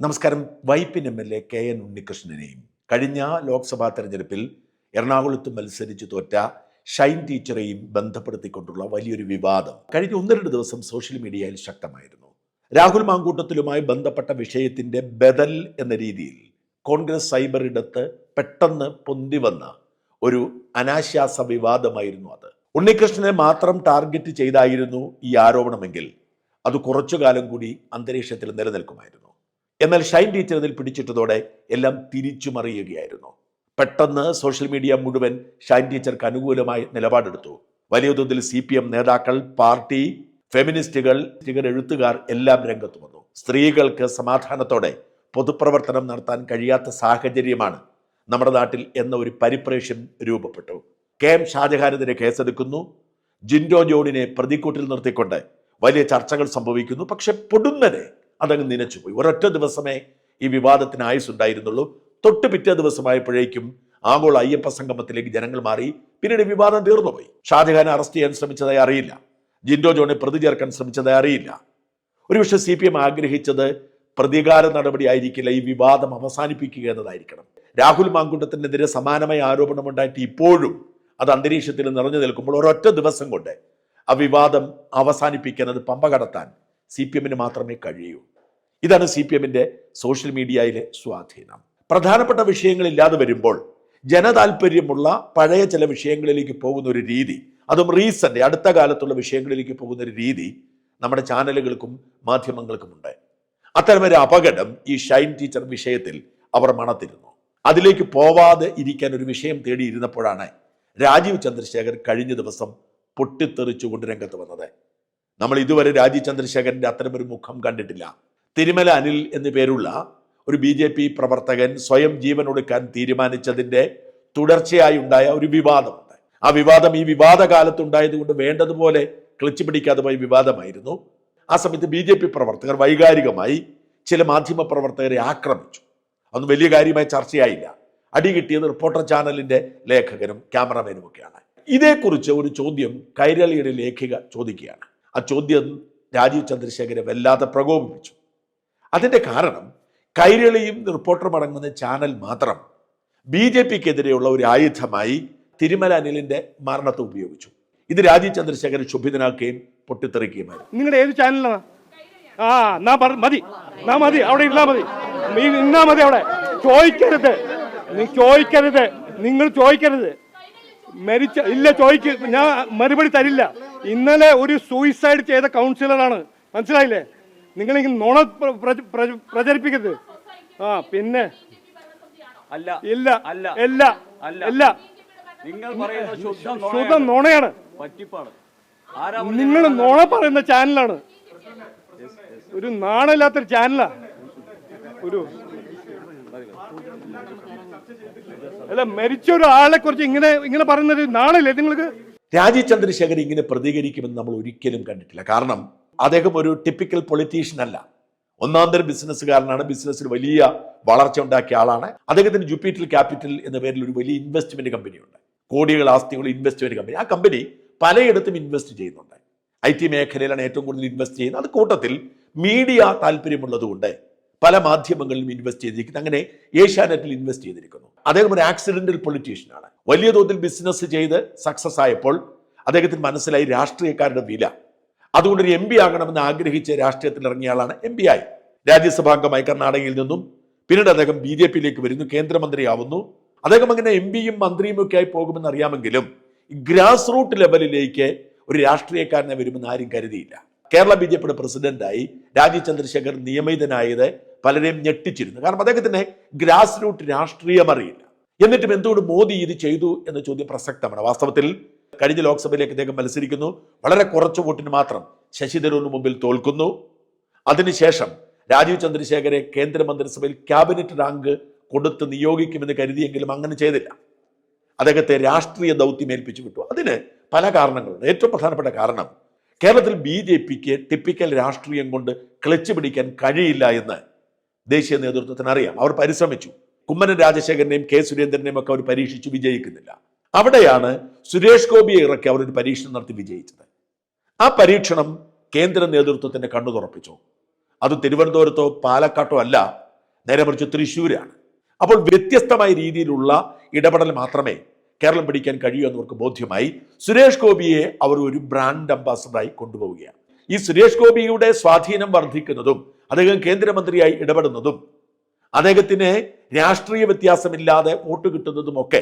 നമസ്കാരം. Vypin M L A K N ഉണ്ണികൃഷ്ണനെയും കഴിഞ്ഞ ലോക്സഭാ തെരഞ്ഞെടുപ്പിൽ എറണാകുളത്ത് മത്സരിച്ച് തോറ്റ ഷൈൻ ടീച്ചറെയും ബന്ധപ്പെടുത്തിക്കൊണ്ടുള്ള വലിയൊരു വിവാദം കഴിഞ്ഞ ഒന്ന് രണ്ട് ദിവസം സോഷ്യൽ മീഡിയയിൽ ശക്തമായിരുന്നു. രാഹുൽ മാങ്കൂട്ടത്തിലുമായി ബന്ധപ്പെട്ട വിഷയത്തിന്റെ ബദൽ എന്ന രീതിയിൽ കോൺഗ്രസ് സൈബർ ഇടത്ത് പെട്ടെന്ന് പൊന്തി വന്ന ഒരു അനാശാസ വിവാദമായിരുന്നു അത്. ഉണ്ണികൃഷ്ണനെ മാത്രം ടാർഗറ്റ് ചെയ്തായിരുന്നു ഈ ആരോപണമെങ്കിൽ. അത് കുറച്ചു കാലം കൂടി അന്തരീക്ഷത്തിൽ നിലനിൽക്കുമായിരുന്നു. എന്നാൽ ഷൈൻ ടീച്ചർ ഇതിൽ പിടിച്ചിട്ടതോടെ എല്ലാം തിരിച്ചു മറിയുകയായിരുന്നു പെട്ടെന്ന് സോഷ്യൽ മീഡിയ മുഴുവൻ ഷൈൻ ടീച്ചർക്ക് അനുകൂലമായി നിലപാടെടുത്തു. വലിയ തോതിൽ സി പി എം നേതാക്കൾ പാർട്ടി ഫെമിനിസ്റ്റുകൾ എഴുത്തുകാർ എല്ലാം രംഗത്ത് വന്നു. സ്ത്രീകൾക്ക് സമാധാനത്തോടെ പൊതുപ്രവർത്തനം നടത്താൻ കഴിയാത്ത സാഹചര്യമാണ് നമ്മുടെ നാട്ടിൽ എന്ന ഒരു പരിപ്രേക്ഷ്യം രൂപപ്പെട്ടു. കെ എം ഷാജഹാനെതിരെ കേസെടുക്കുന്നു. ജിൻഡോ ജോണിനെ പ്രതിക്കൂട്ടിൽ നിർത്തിക്കൊണ്ട് വലിയ ചർച്ചകൾ സംഭവിക്കുന്നു. പക്ഷെ പൊടുന്നനെ അതങ്ങ് നനച്ചുപോയി. ഒരൊറ്റ ദിവസമേ ഈ വിവാദത്തിന് ആയുസുണ്ടായിരുന്നുള്ളൂ തൊട്ട് പിറ്റേ ദിവസമായപ്പോഴേക്കും ആഗോള അയ്യപ്പ സംഗമത്തിലേക്ക് ജനങ്ങൾ മാറി. പിന്നീട് വിവാദം തീർന്നുപോയി. ഷാജഹാനെ അറസ്റ്റ് ചെയ്യാൻ ശ്രമിച്ചതായി അറിയില്ല. ജിൻഡോ ജോണെ പ്രതി ചേർക്കാൻ ശ്രമിച്ചതായി അറിയില്ല. ഒരുപക്ഷെ സി പി എം ആഗ്രഹിച്ചത് പ്രതികാര നടപടി ആയിരിക്കില്ല ഈ വിവാദം അവസാനിപ്പിക്കുക എന്നതായിരിക്കണം. രാഹുൽ മാങ്കുണ്ടത്തിനെതിരെ സമാനമായ ആരോപണമുണ്ടായിട്ട് ഇപ്പോഴും അത് അന്തരീക്ഷത്തിൽ നിറഞ്ഞു നിൽക്കുമ്പോൾ ഒരൊറ്റ ദിവസം കൊണ്ട് ആ വിവാദം അവസാനിപ്പിക്കാൻ അത് പമ്പ കടത്താൻ സി പി എമ്മിന് മാത്രമേ കഴിയൂ. ഇതാണ് സി പി എമ്മിന്റെ സോഷ്യൽ മീഡിയയിലെ സ്വാധീനം. പ്രധാനപ്പെട്ട വിഷയങ്ങൾ ഇല്ലാതെ വരുമ്പോൾ ജനതാൽപര്യമുള്ള പഴയ ചില വിഷയങ്ങളിലേക്ക് പോകുന്ന ഒരു രീതി അതും റീസെന്റ് അടുത്ത കാലത്തുള്ള വിഷയങ്ങളിലേക്ക് പോകുന്ന ഒരു രീതി നമ്മുടെ ചാനലുകൾക്കും മാധ്യമങ്ങൾക്കും ഉണ്ട്. അത്തരമൊരു അപകടം ഈ ഷൈൻ ടീച്ചർ വിഷയത്തിൽ അവർ മണത്തിരുന്നു. അതിലേക്ക് പോവാതെ ഇരിക്കാൻ ഒരു വിഷയം തേടിയിരുന്നപ്പോഴാണ് രാജീവ് ചന്ദ്രശേഖർ കഴിഞ്ഞ ദിവസം പൊട്ടിത്തെറിച്ചുകൊണ്ട് രംഗത്ത് വന്നത്. നമ്മൾ ഇതുവരെ രാജീവ് ചന്ദ്രശേഖരന്റെ അത്തരമൊരു മുഖം കണ്ടിട്ടില്ല. തിരുമല അനിൽ എന്നു പേരുള്ള ഒരു ബി ജെ പി പ്രവർത്തകൻ സ്വയം ജീവൻ ഒടുക്കാൻ തീരുമാനിച്ചതിന്റെ തുടർച്ചയായി ഉണ്ടായ ഒരു വിവാദമുണ്ട്. ആ വിവാദം ഈ വിവാദ കാലത്ത് ഉണ്ടായതുകൊണ്ട് വേണ്ടതുപോലെ ക്ലിച്ച് പിടിക്കാതെ പോയ വിവാദമായിരുന്നു. ആ സമയത്ത് ബി ജെ പി പ്രവർത്തകർ വൈകാരികമായി ചില മാധ്യമ പ്രവർത്തകരെ ആക്രമിച്ചു. അതൊന്നും വലിയ കാര്യമായി ചർച്ചയായില്ല. അടി കിട്ടിയത് റിപ്പോർട്ടർ ചാനലിന്റെ ലേഖകനും ക്യാമറമാനും ഒക്കെയാണ് ഇതേക്കുറിച്ച് ഒരു ചോദ്യം കൈരളിയുടെ ലേഖിക ചോദിക്കുകയാണ്. ആ ചോദ്യം രാജീവ് ചന്ദ്രശേഖരെ വല്ലാതെ പ്രകോപിപ്പിച്ചു. അതിന്റെ കാരണം കൈരളിയും റിപ്പോർട്ടറും അടങ്ങുന്ന ചാനൽ മാത്രം ബി ജെ പിക്കെതിരെയുള്ള ഒരു ആയുധമായി തിരുമല അനിലിന്റെ മരണത്തെ ഉപയോഗിച്ചു. ഇത് രാജീവ് ചന്ദ്രശേഖരൻ ശുഭിതനാക്കുകയും പൊട്ടിത്തെറിക്കുകയുമായിരുന്നു. നിങ്ങളുടെ ഏത് ചാനലാണ് ആ മതി. മതി അവിടെ മതി. മതി അവിടെ. ചോദിക്കരുത്. ചോദിക്കരുത്. നിങ്ങൾ ചോദിക്കരുത്. മരിച്ച ഇല്ല ചോദിക്ക്. ഞാൻ മറുപടി തരില്ല. ഇന്നലെ ഒരു സൂയിസൈഡ് ചെയ്ത കൗൺസിലറാണ് മനസ്സിലായില്ലേ? നിങ്ങളിങ്ങനെ നുണ പ്ര- പ്ര- പ്ര- പ്രചരിപ്പിക്കരുത്. ആ പിന്നെ? അല്ല. ഇല്ല. അല്ല. ഇല്ല. അല്ല. നിങ്ങൾ ശുദ്ധ നുണയാണ്. നിങ്ങൾ നുണ പറയുന്ന ചാനലാണ്. ഒരു നാണമില്ലാത്തൊരു ചാനലാ. ഒരു അല്ല മരിച്ച ഒരാളെ കുറിച്ച് ഇങ്ങനെ ഇങ്ങനെ പറയുന്നത് നാളല്ലേ നിങ്ങൾക്ക് രാജീവ് ചന്ദ്രശേഖർ ഇങ്ങനെ പ്രതികരിക്കുമെന്ന് നമ്മൾ ഒരിക്കലും കണ്ടിട്ടില്ല. കാരണം അദ്ദേഹം ഒരു ടിപ്പിക്കൽ പൊളിറ്റീഷ്യൻ അല്ല. ഒന്നാം തരം ബിസിനസ്സുകാരനാണ് ബിസിനസ്സിൽ വലിയ വളർച്ച ഉണ്ടാക്കിയ ആളാണ്. അദ്ദേഹത്തിന് ജുപ്പിറ്റൽ ക്യാപിറ്റൽ എന്ന പേരിൽ ഒരു വലിയ ഇൻവെസ്റ്റ്മെന്റ് കമ്പനിയുണ്ട് കോടികൾ ആസ്തികൾ ഇൻവെസ്റ്റ്മെന്റ് കമ്പനി ആ കമ്പനി പലയിടത്തും ഇൻവെസ്റ്റ് ചെയ്യുന്നുണ്ട്. ഐ ടി മേഖലയിലാണ് ഏറ്റവും കൂടുതൽ ഇൻവെസ്റ്റ് ചെയ്യുന്നത്. അത് കൂട്ടത്തിൽ മീഡിയ താല്പര്യമുള്ളതുകൊണ്ട് പല മാധ്യമങ്ങളിലും ഇൻവെസ്റ്റ് ചെയ്തിരിക്കുന്നു. അങ്ങനെ ഏഷ്യാനെറ്റിൽ ഇൻവെസ്റ്റ് ചെയ്തിരിക്കുന്നു. അദ്ദേഹം ഒരു ആക്സിഡന്റൽ പൊളിറ്റീഷ്യനാണ് വലിയ തോതിൽ ബിസിനസ് ചെയ്ത് സക്സസ് ആയപ്പോൾ അദ്ദേഹത്തിന് മനസ്സിലായി രാഷ്ട്രീയക്കാരുടെ വില. അതുകൊണ്ട് ഒരു എം പി ആകണമെന്ന് ആഗ്രഹിച്ച് രാഷ്ട്രീയത്തിൽ ഇറങ്ങിയ ആളാണ് എം പി ആയി. രാജ്യസഭാംഗമായി കർണാടകയിൽ നിന്നും പിന്നീട് അദ്ദേഹം ബി ജെ പിയിലേക്ക് വരുന്നു കേന്ദ്രമന്ത്രിയാവുന്നു. അദ്ദേഹം അങ്ങനെ എം പിയും മന്ത്രിയും ഒക്കെ ആയി പോകുമെന്ന് അറിയാമെങ്കിലും ഗ്രാസ് റൂട്ട് ലെവലിലേക്ക് ഒരു രാഷ്ട്രീയക്കാരനെ വരുമെന്ന് ആരും കരുതിയില്ല. കേരള ബി ജെ പിയുടെ പ്രസിഡന്റായി രാജീവ് ചന്ദ്രശേഖർ നിയമിതനായത് പലരെയും ഞെട്ടിച്ചിരുന്നു. കാരണം അദ്ദേഹത്തിന് ഗ്രാസ് റൂട്ട് രാഷ്ട്രീയം അറിയില്ല. എന്നിട്ടും എന്തുകൊണ്ട് മോദി ഇത് ചെയ്തു എന്ന ചോദ്യം പ്രസക്തമാണ്. വാസ്തവത്തിൽ കഴിഞ്ഞ ലോക്സഭയിലേക്ക് അദ്ദേഹം മത്സരിക്കുന്നു. വളരെ കുറച്ച് വോട്ടിന് മാത്രം ശശി തരൂരിന് മുമ്പിൽ തോൽക്കുന്നു. അതിനുശേഷം രാജീവ് ചന്ദ്രശേഖരെ കേന്ദ്രമന്ത്രിസഭയിൽ ക്യാബിനറ്റ് റാങ്ക് കൊടുത്ത് നിയോഗിക്കുമെന്ന് കരുതിയെങ്കിലും അങ്ങനെ ചെയ്തില്ല. അദ്ദേഹത്തെ രാഷ്ട്രീയ ദൗത്യം ഏൽപ്പിച്ചു വിട്ടു. അതിന് പല കാരണങ്ങളുണ്ട്. ഏറ്റവും പ്രധാനപ്പെട്ട കാരണം കേരളത്തിൽ ബി ജെ പിക്ക് ടിപ്പിക്കൽ രാഷ്ട്രീയം കൊണ്ട് ക്ലച്ച് പിടിക്കാൻ കഴിയില്ല എന്ന് ദേശീയ നേതൃത്വത്തിന് അറിയാം അവർ പരിശ്രമിച്ചു. കുമ്മനം രാജശേഖരനെയും കെ സുരേന്ദ്രനെയും ഒക്കെ അവർ പരീക്ഷിച്ചു വിജയിക്കുന്നില്ല. അവിടെയാണ് സുരേഷ് ഗോപിയെ ഇറക്കി അവരൊരു പരീക്ഷണം നടത്തി വിജയിച്ചത്. ആ പരീക്ഷണം കേന്ദ്ര നേതൃത്വത്തിന്റെ കണ്ണു തുറപ്പിച്ചു. അത് തിരുവനന്തപുരത്തോ പാലക്കാട്ടോ അല്ല നേരെ മറിച്ച് തൃശ്ശൂരാണ്. അപ്പോൾ വ്യത്യസ്തമായ രീതിയിലുള്ള ഇടപെടൽ മാത്രമേ കേരളം പിടിക്കാൻ കഴിയൂ എന്നവർക്ക് ബോധ്യമായി സുരേഷ് ഗോപിയെ അവർ ഒരു ബ്രാൻഡ് അംബാസഡറായി കൊണ്ടുപോവുകയാണ്. ഈ സുരേഷ് ഗോപിയുടെ സ്വാധീനം വർദ്ധിക്കുന്നതും അദ്ദേഹം കേന്ദ്രമന്ത്രിയായി ഇടപെടുന്നതും അദ്ദേഹത്തിന് രാഷ്ട്രീയ വ്യത്യാസമില്ലാതെ വോട്ട് കിട്ടുന്നതുമൊക്കെ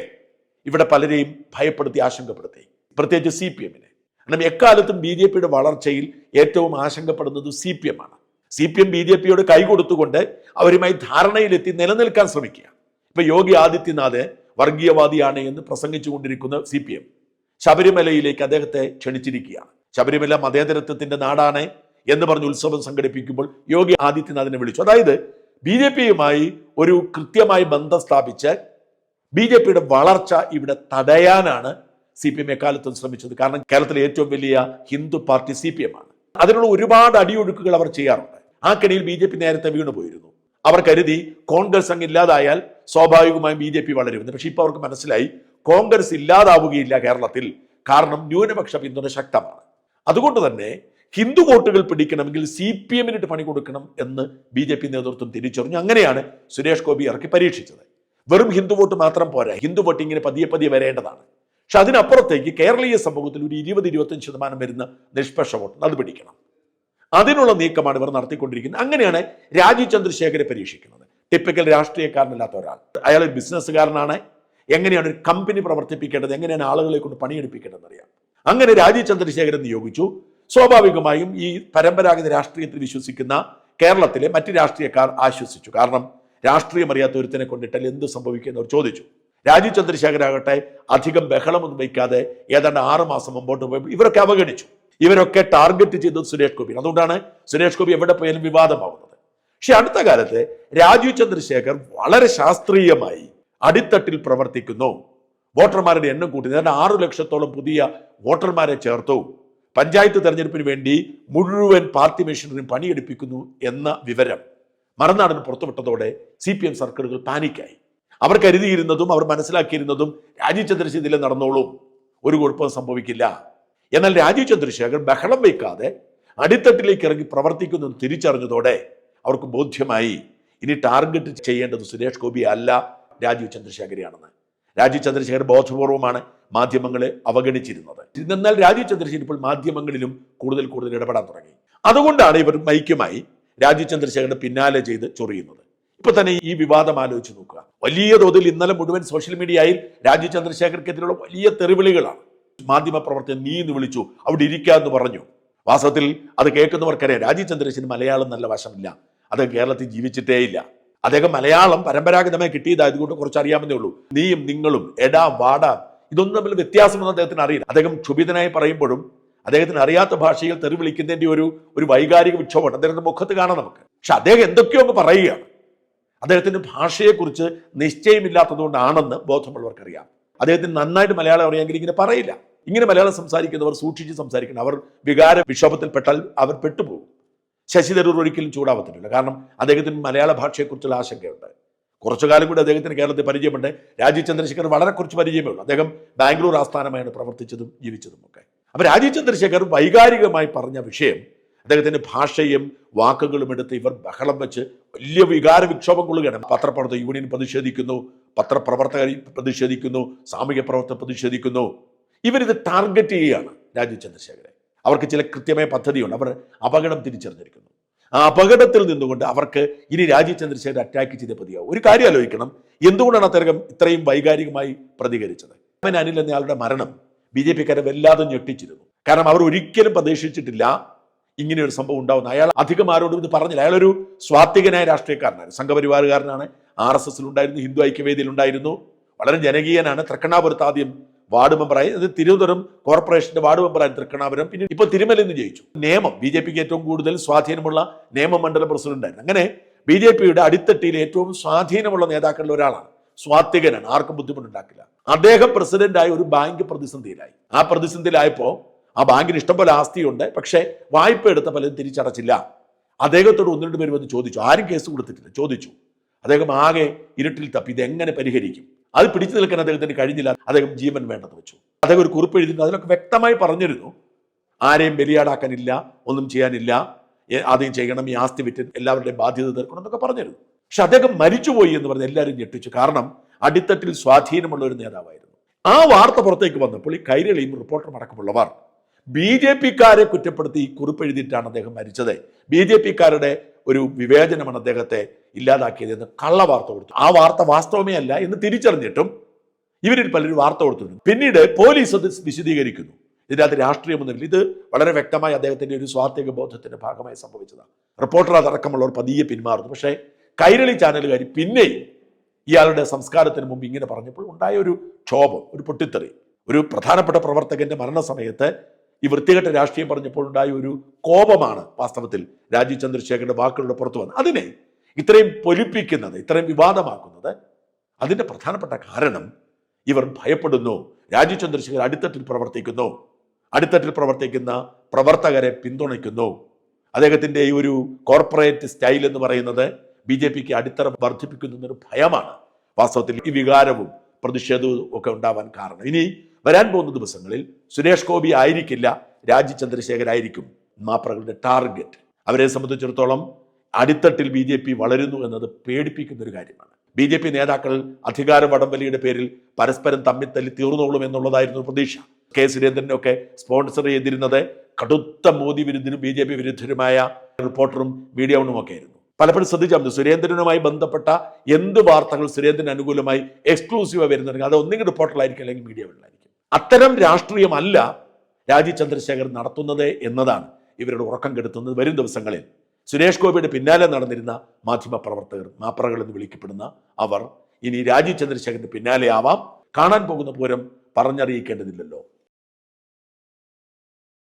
ഇവിടെ പലരെയും ഭയപ്പെടുത്തി ആശങ്കപ്പെടുത്തി. പ്രത്യേകിച്ച് സി പി എമ്മിനെ. കാരണം എക്കാലത്തും ബി ജെ പിയുടെ വളർച്ചയിൽ ഏറ്റവും ആശങ്കപ്പെടുന്നത് സി പി എം ആണ് C P M B J പിയോട് കൈകൊടുത്തുകൊണ്ട് അവരുമായി ധാരണയിലെത്തി നിലനിൽക്കാൻ ശ്രമിക്കുക ഇപ്പൊ യോഗി ആദിത്യനാഥ് വർഗീയവാദിയാണ് എന്ന് പ്രസംഗിച്ചുകൊണ്ടിരിക്കുന്ന സി പി എം ശബരിമലയിലേക്ക് അദ്ദേഹത്തെ ക്ഷണിച്ചിരിക്കുകയാണ്. ശബരിമല മതേതരത്വത്തിന്റെ നാടാണ് എന്ന് പറഞ്ഞ് ഉത്സവം സംഘടിപ്പിക്കുമ്പോൾ യോഗി ആദിത്യനാഥിനെ വിളിച്ചു. അതായത് ബി ജെ പിയുമായി ഒരു കൃത്യമായി ബന്ധം സ്ഥാപിച്ച് ബി ജെ പിയുടെ വളർച്ച ഇവിടെ തടയാനാണ് സി പി എം എക്കാലത്തും ശ്രമിച്ചത്. കാരണം കേരളത്തിലെ ഏറ്റവും വലിയ Hindu party C P M ആണ്. അതിനുള്ള ഒരുപാട് അടിയൊഴുക്കുകൾ അവർ ചെയ്യാറുണ്ട്. ആ കെണിയിൽ ബി ജെ പി നേരത്തെ വീണു പോയിരുന്നു അവർ കരുതി കോൺഗ്രസ് അങ്ങ് ഇല്ലാതായാൽ സ്വാഭാവികമായും ബി ജെ പി വളരുമെന്ന്. പക്ഷെ ഇപ്പൊ അവർക്ക് മനസ്സിലായി കോൺഗ്രസ് ഇല്ലാതാവുകയില്ല കേരളത്തിൽ. കാരണം ന്യൂനപക്ഷ പിന്തുണ ശക്തമാണ്. അതുകൊണ്ട് തന്നെ ഹിന്ദു വോട്ടുകൾ പിടിക്കണമെങ്കിൽ സി പി എമ്മിനിട്ട് പണി കൊടുക്കണം എന്ന് ബി ജെ പി നേതൃത്വം തിരിച്ചറിഞ്ഞു. അങ്ങനെയാണ് സുരേഷ് ഗോപി ഇറക്കി പരീക്ഷിച്ചത്. വെറും ഹിന്ദു വോട്ട് മാത്രം പോരാ ഹിന്ദു വോട്ട് ഇങ്ങനെ പതിയെ പതിയെ വരേണ്ടതാണ്. പക്ഷെ അതിനപ്പുറത്തേക്ക് കേരളീയ സമൂഹത്തിൽ ഒരു ഇരുപത് ഇരുപത്തഞ്ച് ശതമാനം വരുന്ന നിഷ്പക്ഷ വോട്ട് അത് പിടിക്കണം അതിനുള്ള നീക്കമാണ് ഇവർ നടത്തിക്കൊണ്ടിരിക്കുന്നത്. അങ്ങനെയാണ് രാജീവ് ചന്ദ്രശേഖരെ പരീക്ഷിക്കുന്നത്. ടിപ്പിക്കൽ രാഷ്ട്രീയക്കാരനല്ലാത്ത ഒരാൾ. അയാൾ ഒരു ബിസിനസ്സുകാരനാണ് എങ്ങനെയാണ് ഒരു കമ്പനി പ്രവർത്തിപ്പിക്കേണ്ടത്? എങ്ങനെയാണ് ആളുകളെ കൊണ്ട് പണിയെടുപ്പിക്കേണ്ടതെന്ന് അറിയാം അങ്ങനെ രാജീവ് ചന്ദ്രശേഖരൻ നിയോഗിച്ചു. സ്വാഭാവികമായും ഈ പരമ്പരാഗത രാഷ്ട്രീയത്തിൽ വിശ്വസിക്കുന്ന കേരളത്തിലെ മറ്റ് രാഷ്ട്രീയക്കാർ ആശ്വസിച്ചു. കാരണം രാഷ്ട്രീയം അറിയാത്ത ഒരുത്തിനെ കൊണ്ടിട്ടാൽ എന്ത് സംഭവിക്കും അവർ ചോദിച്ചു. രാജീവ് ചന്ദ്രശേഖരാകട്ടെ അധികം ബഹളമൊന്നും വയ്ക്കാതെ ഏതാണ്ട് ആറ് മാസം മുമ്പോട്ട് പോയി ഇവരൊക്കെ അവഗണിച്ചു. ഇവരൊക്കെ ടാർഗറ്റ് ചെയ്തത് സുരേഷ് ഗോപി. അതുകൊണ്ടാണ് സുരേഷ് ഗോപി എവിടെ പോയാലും വിവാദമാവുന്നത്. പക്ഷെ അടുത്ത കാലത്ത് രാജീവ് ചന്ദ്രശേഖർ വളരെ ശാസ്ത്രീയമായി അടിത്തട്ടിൽ പ്രവർത്തിക്കുന്നു. വോട്ടർമാരുടെ എണ്ണം കൂട്ടി. ഏതാണ്ട് ആറു ലക്ഷത്തോളം പുതിയ വോട്ടർമാരെ ചേർത്തു. പഞ്ചായത്ത് തെരഞ്ഞെടുപ്പിന് വേണ്ടി മുഴുവൻ പാർട്ടി മെഷീനറിയും പണിയെടുപ്പിക്കുന്നു എന്ന വിവരം മറുനാടിന് പുറത്തുവിട്ടതോടെ സി പി എം സർക്കിളുകൾ പാനിക്കായി. അവർ കരുതിയിരുന്നതും അവർ മനസ്സിലാക്കിയിരുന്നതും രാജീവ് ചന്ദ്രശേഖരൻ നടന്നോളും. ഒരു കുഴപ്പവും സംഭവിക്കില്ല. എന്നാൽ രാജീവ് ചന്ദ്രശേഖർ ബഹളം വയ്ക്കാതെ അടിത്തട്ടിലേക്ക് ഇറങ്ങി പ്രവർത്തിക്കുന്നു തിരിച്ചറിഞ്ഞതോടെ അവർക്ക് ബോധ്യമായി ഇനി ടാർഗറ്റ് ചെയ്യേണ്ടത് സുരേഷ് ഗോപി അല്ല രാജീവ് ചന്ദ്രശേഖരെയാണെന്ന്. രാജീവ് ചന്ദ്രശേഖർ ബോധപൂർവമാണ് മാധ്യമങ്ങളെ അവഗണിച്ചിരുന്നത്. എന്നാൽ രാജീവ് ചന്ദ്രശേഖർ ഇപ്പോൾ മാധ്യമങ്ങളിലും കൂടുതൽ കൂടുതൽ ഇടപെടാൻ തുടങ്ങി. അതുകൊണ്ടാണ് ഇവർ മൈക്കുമായി രാജീവ് ചന്ദ്രശേഖരന്റെ പിന്നാലെ ചെയ്ത് ചൊറിയുന്നത്. ഇപ്പൊ തന്നെ ഈ വിവാദം ആലോചിച്ച് നോക്കുക. വലിയ തോതിൽ ഇന്നലെ മുഴുവൻ സോഷ്യൽ മീഡിയയിൽ രാജീവ് ചന്ദ്രശേഖർക്കെതിരെയുള്ള വലിയ തെറിവിളികളാണ്. മാധ്യമ പ്രവർത്തകൻ നീ എന്ന് വിളിച്ചു അവിടെ ഇരിക്കാന്ന് പറഞ്ഞു. വാസ്തവത്തിൽ അത് കേൾക്കുന്നവർക്കറിയാം രാജീവ് ചന്ദ്രശേഖരൻ മലയാളം നല്ല വശമില്ല. അത് കേരളത്തിൽ ജീവിച്ചിട്ടേ ഇല്ല അദ്ദേഹം മലയാളം പരമ്പരാഗതമായി കിട്ടിയതായതുകൊണ്ട് കുറച്ച് അറിയാമെന്നേ ഉള്ളൂ. നീയും നിങ്ങളും എടാ വാടാ ഇതൊന്നും തമ്മിൽ വ്യത്യാസമെന്ന് അദ്ദേഹത്തിന് അറിയില്ല. അദ്ദേഹം ക്ഷുഭിതനായി പറയുമ്പോഴും അദ്ദേഹത്തിന് അറിയാത്ത ഭാഷയിൽ തെറി വിളിക്കുന്നതിന്റെ ഒരു ഒരു വൈകാരിക വിക്ഷോഭമുണ്ട് അദ്ദേഹത്തിന്റെ മുഖത്ത് കാണാം നമുക്ക്. പക്ഷെ അദ്ദേഹം എന്തൊക്കെയോ ഒന്ന് പറയുകയാണ്. അദ്ദേഹത്തിന്റെ ഭാഷയെക്കുറിച്ച് നിശ്ചയമില്ലാത്തതുകൊണ്ടാണെന്ന് ബോധമുള്ളവർക്കറിയാം. അദ്ദേഹത്തിന് നന്നായിട്ട് മലയാളം അറിയാമെങ്കിൽ ഇങ്ങനെ പറയില്ല. ഇങ്ങനെ മലയാളം സംസാരിക്കുന്നവർ സൂക്ഷിച്ച് സംസാരിക്കണം. അവർ വികാര വിക്ഷോഭത്തിൽപ്പെട്ടാൽ അവർ പെട്ടുപോകും. ശശി തരൂർ ഒരിക്കലും ചൂടാവത്തില്ല കാരണം അദ്ദേഹത്തിന് മലയാള ഭാഷയെക്കുറിച്ചുള്ള ആശങ്കയുണ്ട്. കുറച്ചു കാലം കൂടി അദ്ദേഹത്തിന് കേരളത്തിൽ പരിചയമുണ്ട്. രാജീവ് ചന്ദ്രശേഖർ വളരെ കുറച്ച് പരിചയമേ ഉള്ളൂ. അദ്ദേഹം ബാംഗ്ലൂർ ആസ്ഥാനമായാണ് പ്രവർത്തിച്ചതും ജീവിച്ചതും ഒക്കെ അപ്പൊ രാജീവ് ചന്ദ്രശേഖർ വൈകാരികമായി പറഞ്ഞ വിഷയം അദ്ദേഹത്തിന്റെ ഭാഷയും വാക്കുകളും എടുത്ത് ഇവർ ബഹളം വെച്ച് വലിയ വികാര വിക്ഷോഭം കൊള്ളുകയാണ്. പത്രപ്രവർത്തക യൂണിയൻ പ്രതിഷേധിക്കുന്നു പത്രപ്രവർത്തകർ പ്രതിഷേധിക്കുന്നു സാമൂഹ്യ പ്രവർത്തകർ പ്രതിഷേധിക്കുന്നു. ഇവരിത് ടാർഗറ്റ് ചെയ്യുകയാണ് രാജീവ് ചന്ദ്രശേഖരെ അവർക്ക് ചില കൃത്യമായ പദ്ധതിയുണ്ട്. അവർ അപകടം തിരിച്ചറിഞ്ഞിരിക്കുന്നു. ആ അപകടത്തിൽ നിന്നുകൊണ്ട് അവർക്ക് ഇനി രാജീവ് ചന്ദ്രശേഖർ അറ്റാക്ക് ചെയ്ത പ്രതിയാവും ഒരു കാര്യം ആലോചിക്കണം. എന്തുകൊണ്ടാണ് അദ്ദേഹം ഇത്രയും വൈകാരികമായി പ്രതികരിച്ചത്? അമ്മൻ അനിൽ എന്നയാളുടെ മരണം ബി ജെ പിക്കാരെ വല്ലാതെ ഞെട്ടിച്ചിരുന്നു. കാരണം അവർ ഒരിക്കലും പ്രതീക്ഷിച്ചിട്ടില്ല ഇങ്ങനെ ഒരു സംഭവം ഉണ്ടാവുന്ന അയാൾ അധികം ആരോടും ഇത് പറഞ്ഞില്ല. അയാളൊരു സ്വാത്വികനായ രാഷ്ട്രീയക്കാരനാണ് സംഘപരിവാറുകാരനാണ്. ആർ എസ് എസിൽ ഉണ്ടായിരുന്നു ഹിന്ദു ഐക്യവേദിയിലുണ്ടായിരുന്നു. വളരെ ജനകീയനാണ്. തൃക്കണ്ണാപുരത്ത് ആദ്യം വാർഡ് മെമ്പറായി അത് തിരുവനന്തപുരം കോർപ്പറേഷന്റെ വാർഡ് മെമ്പറായി തൃക്കണാപുരം. പിന്നെ ഇപ്പൊ തിരുമലയിൽ നിന്ന് ജയിച്ചു. നിയമം. ബി ജെ പിക്ക് ഏറ്റവും കൂടുതൽ സ്വാധീനമുള്ള നിയമമണ്ഡലം പ്രസിഡന്റായിരുന്നു അങ്ങനെ ബി ജെ പിയുടെ അടിത്തട്ടിയിൽ ഏറ്റവും സ്വാധീനമുള്ള നേതാക്കളിൽ ഒരാളാണ്. സ്വാത്വികനാണ്. ആർക്കും ബുദ്ധിമുട്ടുണ്ടാക്കില്ല. അദ്ദേഹം പ്രസിഡന്റായ ഒരു ബാങ്ക് പ്രതിസന്ധിയിലായി. ആ പ്രതിസന്ധിയിലായപ്പോ ആ ബാങ്കിന് ഇഷ്ടംപോലെ ആസ്തിയുണ്ട്. പക്ഷേ വായ്പ എടുത്ത പലരും തിരിച്ചടച്ചില്ല. അദ്ദേഹത്തോട് ഒന്ന് രണ്ട് പേര് വന്ന് ചോദിച്ചു. ആരും കേസ് കൊടുത്തിട്ടില്ല. ചോദിച്ചു. അദ്ദേഹം ആകെ ഇരുട്ടിൽ തപ്പി. ഇത് എങ്ങനെ പരിഹരിക്കും? അത് പിടിച്ചു നിൽക്കാൻ അദ്ദേഹത്തിന് കഴിഞ്ഞില്ല. അദ്ദേഹം ജീവൻ വേണ്ടെന്ന് വെച്ചു. അദ്ദേഹം ഒരു കുറിപ്പ് എഴുതി അതിലൊക്കെ വ്യക്തമായി പറഞ്ഞിരുന്നു. ആരെയും ബലിയാടാക്കാനില്ല ഒന്നും ചെയ്യാനില്ല. ആദ്യം ചെയ്യണം ഈ ആസ്തി വിറ്റ് എല്ലാവരുടെയും ബാധ്യത തീർക്കണം എന്നൊക്കെ പറഞ്ഞിരുന്നു. പക്ഷെ അദ്ദേഹം മരിച്ചുപോയി എന്ന് പറഞ്ഞ് എല്ലാവരും ഞെട്ടിച്ചു. കാരണം അടിത്തട്ടിൽ സ്വാധീനമുള്ള ഒരു നേതാവായിരുന്നു. ആ വാർത്ത പുറത്തേക്ക് വന്നപ്പോൾ ഈ കൈരളിയും റിപ്പോർട്ടറും അടക്കമുള്ളവർ ബി ജെ പിക്കാരെ കുറ്റപ്പെടുത്തി ഈ കുറിപ്പ് എഴുതിയിട്ടാണ് അദ്ദേഹം മരിച്ചത്. ബി ജെ പിക്കാരുടെ ഒരു വിവേചനമാണ് അദ്ദേഹത്തെ ഇല്ലാതാക്കിയത് എന്ന് കള്ള വാർത്ത കൊടുത്തു. ആ വാർത്ത വാസ്തവമേ അല്ല എന്ന് തിരിച്ചറിഞ്ഞിട്ടും ഇവരിൽ പലരും വാർത്ത കൊടുത്തിട്ടുണ്ട് പിന്നീട് പോലീസ് അത് വിശദീകരിക്കുന്നു. ഇതിനകത്ത് രാഷ്ട്രീയമൊന്നുമില്ല ഇത് വളരെ വ്യക്തമായി അദ്ദേഹത്തിന്റെ ഒരു സ്വാർത്ഥിക ബോധത്തിന്റെ ഭാഗമായി സംഭവിച്ചതാണ്. റിപ്പോർട്ടർ അതടക്കമുള്ളവർ പതിയെ പിന്മാറുന്നു. പക്ഷേ കൈരളി ചാനലുകാർ പിന്നെയും ഇയാളുടെ സംസ്കാരത്തിന് മുമ്പ് ഇങ്ങനെ പറഞ്ഞപ്പോൾ ഉണ്ടായ ഒരു ക്ഷോഭം ഒരു പൊട്ടിത്തെറി. ഒരു പ്രധാനപ്പെട്ട പ്രവർത്തകന്റെ മരണസമയത്ത് ഈ വൃത്തികെട്ട രാഷ്ട്രീയം പറഞ്ഞപ്പോൾ ഉണ്ടായ ഒരു കോപമാണ് വാസ്തവത്തിൽ രാജീവ് ചന്ദ്രശേഖരന്റെ വാക്കുകളുടെ പുറത്തു വന്നത്. അതിനെ ഇത്രയും പൊലിപ്പിക്കുന്നത് ഇത്രയും വിവാദമാക്കുന്നത് അതിന്റെ പ്രധാനപ്പെട്ട കാരണം ഇവർ ഭയപ്പെടുന്നു. രാജീവ് ചന്ദ്രശേഖർ അടിത്തട്ടിൽ പ്രവർത്തിക്കുന്നു. അടിത്തട്ടിൽ പ്രവർത്തിക്കുന്ന പ്രവർത്തകരെ പിന്തുണയ്ക്കുന്നു. അദ്ദേഹത്തിന്റെ ഈ ഒരു കോർപ്പറേറ്റ് സ്റ്റൈൽ എന്ന് പറയുന്നത് ബി ജെ പിക്ക് അടിത്തറ വർദ്ധിപ്പിക്കുന്നു എന്നൊരു ഭയമാണ്. വാസ്തവത്തിൽ ഈ വികാരവും പ്രതിഷേധവും ഒക്കെ ഉണ്ടാവാൻ കാരണം. ഇനി വരാൻ പോകുന്ന ദിവസങ്ങളിൽ സുരേഷ് ഗോപി ആയിരിക്കില്ല രാജീവ് ചന്ദ്രശേഖരായിരിക്കും മാപ്രകളുടെ ടാർഗറ്റ്. അവരെ സംബന്ധിച്ചിടത്തോളം അടിത്തട്ടിൽ ബി ജെ പി വളരുന്നു എന്നത് പേടിപ്പിക്കുന്ന ഒരു കാര്യമാണ്. ബി ജെ പി നേതാക്കൾ അധികാര വടംവലിയുടെ പേരിൽ പരസ്പരം തമ്മിൽ തല്ലി തീർന്നോളും എന്നുള്ളതായിരുന്നു പ്രതീക്ഷ. കെ സുരേന്ദ്രനൊക്കെ സ്പോൺസർ ചെയ്തിരുന്നത് കടുത്ത മോദി വിരുദ്ധനും ബി ജെ പി വിരുദ്ധരുമായ റിപ്പോർട്ടറും ഒന്നും ഒക്കെ ആയിരുന്നു പലപ്പോഴും ശ്രദ്ധിച്ചാൽ സുരേന്ദ്രനുമായി ബന്ധപ്പെട്ട എന്ത് വാർത്തകൾ സുരേന്ദ്രന് അനുകൂലമായി എക്സ്ക്ലൂസീവായി വരുന്നുണ്ടെങ്കിൽ അത് ഒന്നെങ്കിൽ റിപ്പോർട്ടറിലായിരിക്കും അല്ലെങ്കിൽ മീഡിയകളിലായിരിക്കും. അത്തരം രാഷ്ട്രീയമല്ല രാജീവ് ചന്ദ്രശേഖർ നടത്തുന്നത് എന്നതാണ് ഇവരുടെ ഉറക്കം കെടുത്തുന്നത് വരും ദിവസങ്ങളിൽ. സുരേഷ് ഗോപിയുടെ പിന്നാലെ നടന്നിരുന്ന മാധ്യമ പ്രവർത്തകർ മാപ്രകൾ എന്ന് വിളിക്കപ്പെടുന്ന അവർ ഇനി രാജീവ് ചന്ദ്രശേഖരന്റെ പിന്നാലെ ആവാം കാണാൻ പോകുന്ന പൂരം പറഞ്ഞറിയിക്കേണ്ടതില്ലല്ലോ.